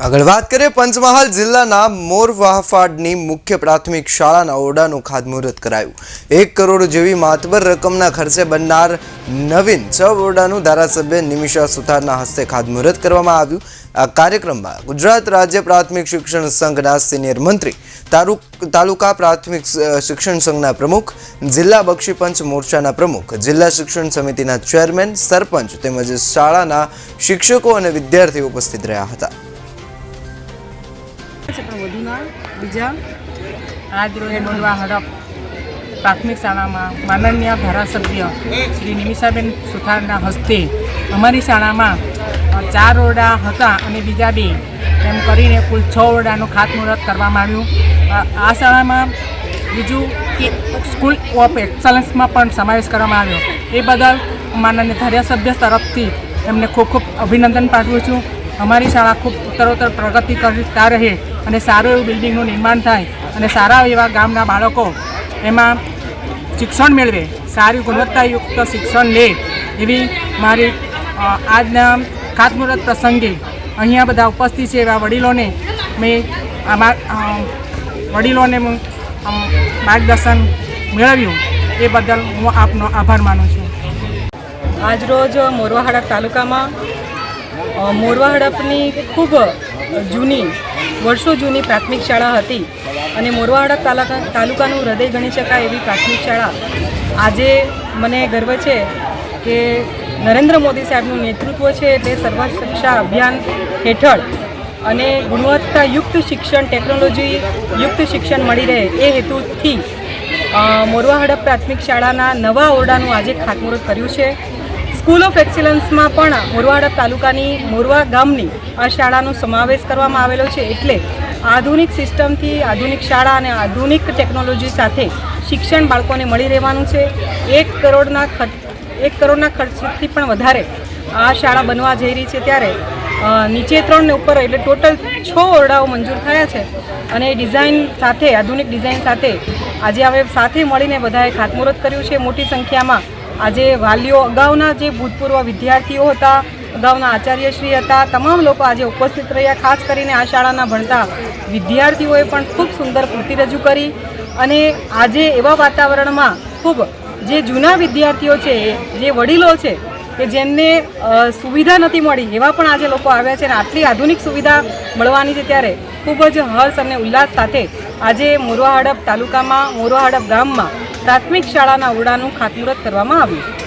આગળ વાત કરીએ, પંચમહાલ જિલ્લાના મોરવાહફાડની મુખ્ય પ્રાથમિક શાળાના ઓરડાનું ખાતમુહૂર્ત કરાયું. એક કરોડ જેવી માતબર રકમના ખર્ચે બનનાર નવીન છ ઓરડાનું ધારાસભ્ય નિમિષા સુથારના હસ્તે ખાતમુહૂર્ત કરવામાં આવ્યું. આ કાર્યક્રમમાં ગુજરાત રાજ્ય પ્રાથમિક શિક્ષણ સંઘના સિનિયર મંત્રી તારુ- તાલુકા પ્રાથમિક શિક્ષણ સંઘના પ્રમુખ, જિલ્લા બક્ષીપંચ મોરચાના પ્રમુખ, જિલ્લા શિક્ષણ સમિતિના ચેરમેન, સરપંચ તેમજ શાળાના શિક્ષકો અને વિદ્યાર્થીઓ ઉપસ્થિત રહ્યા હતા. બીજા આજ રોજ મોરવા હડપ પ્રાથમિક શાળામાં માનનીય ધારાસભ્ય શ્રી નિમિષાબેન સુથારના હસ્તે અમારી શાળામાં ચાર ઓરડા હતા અને બીજા બે એમ કરીને કુલ છ ઓરડાનું ખાતમુહૂર્ત કરવામાં આવ્યું. આ શાળામાં બીજું કે સ્કૂલ ઓફ એક્સલન્સમાં પણ સમાવેશ કરવામાં આવ્યો. એ બદલ માનનીય ધારાસભ્ય તરફથી એમને ખૂબ ખૂબ અભિનંદન પાઠવું છું. અમારી શાળા ખૂબ ઉત્તરોત્તર પ્રગતિ કરતા રહે અને સારું એવું બિલ્ડિંગનું નિર્માણ થાય અને સારા એવા ગામના બાળકો એમાં શિક્ષણ મેળવે, સારી ગુણવત્તાયુક્ત શિક્ષણ લે એવી મારી આજના ખાતમુહૂર્ત પ્રસંગે અહીંયા બધા ઉપસ્થિત છે એવા વડીલોને મેં વડીલોને માર્ગદર્શન મેળવ્યું એ બદલ હું આપનો આભાર માનું છું. આજરોજ મોરવાહાડા તાલુકામાં મોરવા હડપની ખૂબ જૂની, વર્ષો જૂની પ્રાથમિક શાળા હતી અને મોરવા હડપ તાલુકા તાલુકાનું હૃદય ગણી શકાય એવી પ્રાથમિક શાળા આજે મને ગર્વ છે કે નરેન્દ્ર મોદી સાહેબનું નેતૃત્વ છે તે સર્વ શિક્ષા અભિયાન હેઠળ અને ગુણવત્તાયુક્ત શિક્ષણ, ટેકનોલોજી યુક્ત શિક્ષણ મળી રહે એ હેતુથી મોરવા હડપ પ્રાથમિક શાળાના નવા ઓરડાનું આજે ખાતમુહૂર્ત કર્યું છે. સ્કૂલ ઓફ એક્સિલન્સમાં પણ મોરવાડા તાલુકાની મોરવા ગામની આ શાળાનો સમાવેશ કરવામાં આવેલો છે એટલે આધુનિક સિસ્ટમથી આધુનિક શાળા અને આધુનિક ટેકનોલોજી સાથે શિક્ષણ બાળકોને મળી રહેવાનું છે. એક કરોડના ખર્ચ, એક કરોડના ખર્ચથી પણ વધારે આ શાળા બનવા જઈ રહી છે ત્યારે નીચે ત્રણ ને ઉપર એટલે ટોટલ છ ઓરડાઓ મંજૂર થયા છે અને ડિઝાઇન સાથે, આધુનિક ડિઝાઇન સાથે આજે હવે સાથે મળીને બધાએ ખાતમુહૂર્ત કર્યું છે. મોટી સંખ્યામાં આજે વાલીઓ અગાઉના જે ભૂતપૂર્વ વિદ્યાર્થીઓ હતા, અગાઉના આચાર્યશ્રી હતા, તમામ લોકો આજે ઉપસ્થિત રહ્યા. ખાસ કરીને આ શાળાના ભણતા વિદ્યાર્થીઓએ પણ ખૂબ સુંદર કૃતિ રજૂ કરી અને આજે એવા વાતાવરણમાં ખૂબ જે જૂના વિદ્યાર્થીઓ છે, જે વડીલો છે, કે જેમને સુવિધા નથી મળી, એવા પણ આજે લોકો આવ્યા છે અને આટલી આધુનિક સુવિધા મળવાની છે ત્યારે ખૂબ જ હર્ષ અને ઉલ્લાસ સાથે આજે મોરવા હડપ તાલુકામાં મોરવા હડપ ગામમાં પ્રાથમિક શાળાના ઓરડાનું ખાતમુહૂર્ત કરવામાં આવ્યું